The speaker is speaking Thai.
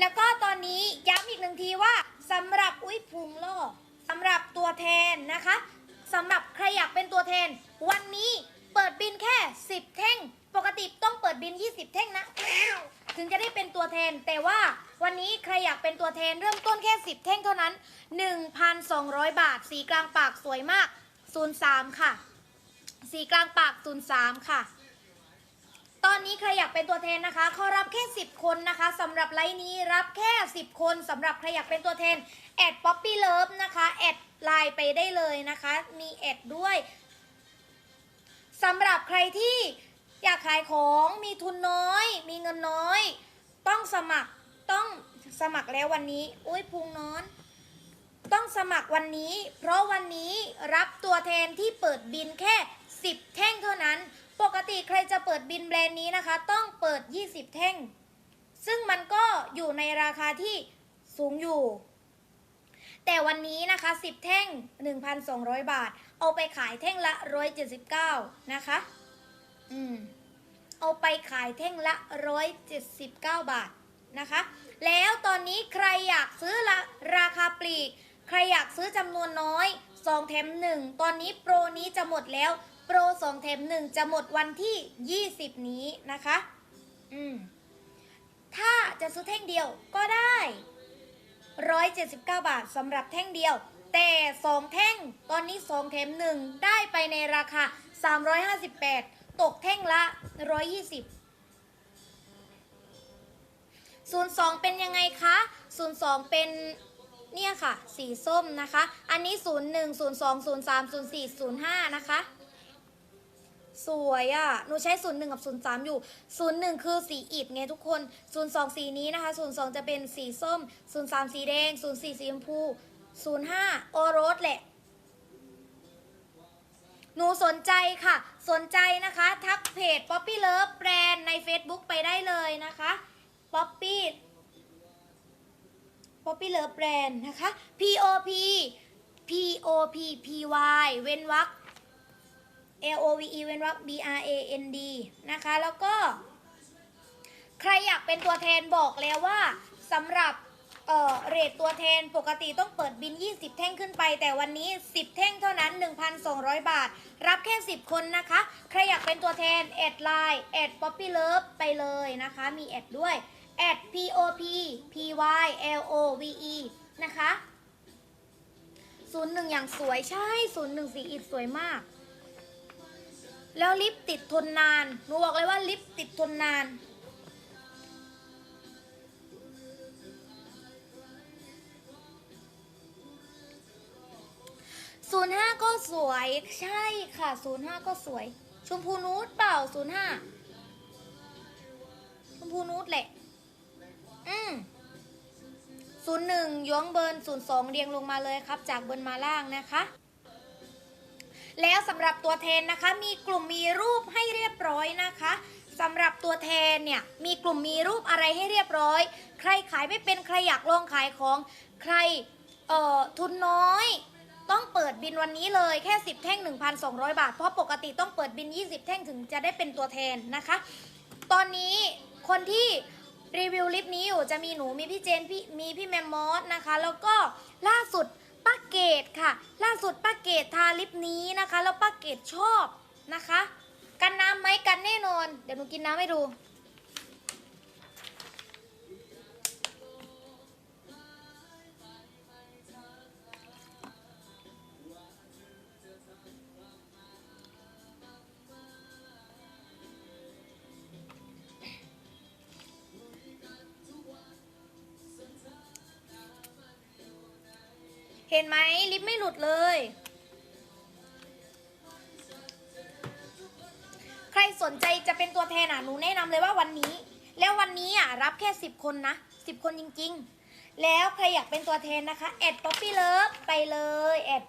แล้วก็ตอนนี้ย้ำอีกหนึ่งทีว่าสำหรับอุ้ยพุงล่อสำหรับตัวแทนนะคะสำหรับใครอยากเป็นตัวแทน วันนี้เปิดบินแค่ 10 แท่ง ปกติต้องเปิดบิน 20 แท่งนะ ถึงจะได้เป็นตัวแทน แต่ว่าวันนี้ใครอยากเป็นตัวแทนเริ่มต้นแค่ 10 แท่งเท่านั้น 1,200 บาท สีกลางปากสวยมาก 03 ค่ะ สีกลางปาก 03 ค่ะ ตอนนี้ใครอยากเป็นตัวแทนนะคะเขารับแค่ 10 คนนะคะสำหรับไลน์นี้รับแค่ 10 คนสำหรับใครอยากเป็นตัวแทนแอดป๊อปปี้เลิฟนะคะแอดไลน์ไปได้เลยนะคะ มีแอดด้วยสำหรับใครที่อยากขายของมีทุนน้อย มีเงินน้อย ต้องสมัครต้องสมัครแล้ววันนี้อุ้ยพุงนอน ต้องสมัครวันนี้ เพราะวันนี้รับตัวแทนที่เปิดบินแค่ 10 แท่งเท่านั้น ปก ติใครจะเปิดบินแบรนด์นี้นะคะ ต้องเปิด 20 แท่ง ซึ่งมันก็อยู่ในราคาที่สูงอยู่ แต่วันนี้นะคะ 10 แท่ง 1,200 บาท เอาไปขายแท่งละ 179 นะคะ อืม เอาไปขายแท่งละ 179 บาทนะคะ แล้วตอนนี้ใครอยากซื้อละราคาปลีก ใครอยากซื้อจำนวนน้อย 2 แถม 1 ตอนนี้โปรนี้จะหมดแล้ว ปร2แถม1จะหมดวันที่ 20 นี้นะคะ อืม ถ้าจะซื้อแท่งเดียวก็ได้ 179 บาทสำหรับแท่งเดียว แต่2แท่งตอนนี้2แถม1ได้ไปในราคา 358 ตกแท่งละ 120 02 เป็นยังไงคะ 02 เป็นเนี่ยค่ะ สีส้มนะคะ อันนี้ 01 02 03 04 05 นะคะ สวยอะ่ะ หนูใช้ 01 กับ 03 อยู่ 01 คือสีอิฐไงทุกคน 02 สีนี้นะคะ 02 จะเป็นสีส้ม 03 สีแดง 04 สีชมพู 05 โอโรสแหละ หนูสนใจค่ะ สนใจนะคะ ทักเพจ Poppy Love แบรนด์ใน Facebook ไปได้เลยนะคะ Poppy Poppy Love แบรนด์นะคะ P O P P O P P Y เว้นวรรค L O V E เว้นวรรค B R A N D นะคะ แล้วก็ ใครอยากเป็นตัวแทนบอกแล้วว่าสำหรับเอ่อเรทตัวแทนปกติต้องเปิดบิน 20 แท่งขึ้นไป แต่วันนี้ 10 แท่งเท่านั้น 1,200 บาท รับแค่ 10 คนนะคะ ใครอยากเป็นตัวแทน แอดไลน์แอด Poppy Love ไปเลยนะคะ มีแอดด้วย แอด P O P P Y L O V E นะคะ 01 อย่างสวยใช่ 01สีอิฐสวยมาก แล้วลิปติดทนนาน หนูบอกเลยว่าลิปติดทนนาน ศูนย์ห้าก็สวย ใช่ค่ะ ศูนย์ห้าก็สวย ชมพูนูดเปล่าศูนย์ห้า ชมพูนูดแหละ อืมศูนย์หนึ่งย้วงเบิร์นศูนย์สองเรียงลงมาเลยครับ จากบนมาล่างนะคะ แล้วสำหรับตัวแทนนะคะ มีกลุ่มมีรูปให้เรียบร้อยนะคะสำหรับตัวแทนเนี่ยมีกลุ่มมีรูปอะไรให้เรียบร้อย ใครขายไม่เป็นใครอยากลองขายของใครเอ่อทุนน้อย ต้องเปิดบินวันนี้เลยแค่ 10 แท่ง 1,200 บาท เพราะปกติต้องเปิดบิน 20 แท่งถึงจะได้เป็นตัวแทนนะคะ ตอนนี้คนที่รีวิวลิปนี้อยู่จะมีหนูมีพี่เจนพี่มีพี่แมมมอสนะคะ แล้วก็ล่าสุด ป้าเกตค่ะ ล่าสุดป้าเกตทาลิปนี้นะคะ แล้วป้าเกตชอบนะคะ กันน้ำไหมกันแน่นอน เดี๋ยวหนูกินน้ำให้ดู เห็นไหมลิปไม่หลุดเลย ใครสนใจจะเป็นตัวแทนอะหนูแนะนำเลยว่าวันนี้ แล้ววันนี้อะรับแค่ 10 คนนะ 10 คนจริง ๆ แล้วใครอยากเป็นตัวแทนนะคะ แอดป๊อปปี้เลิฟไปเลยแอด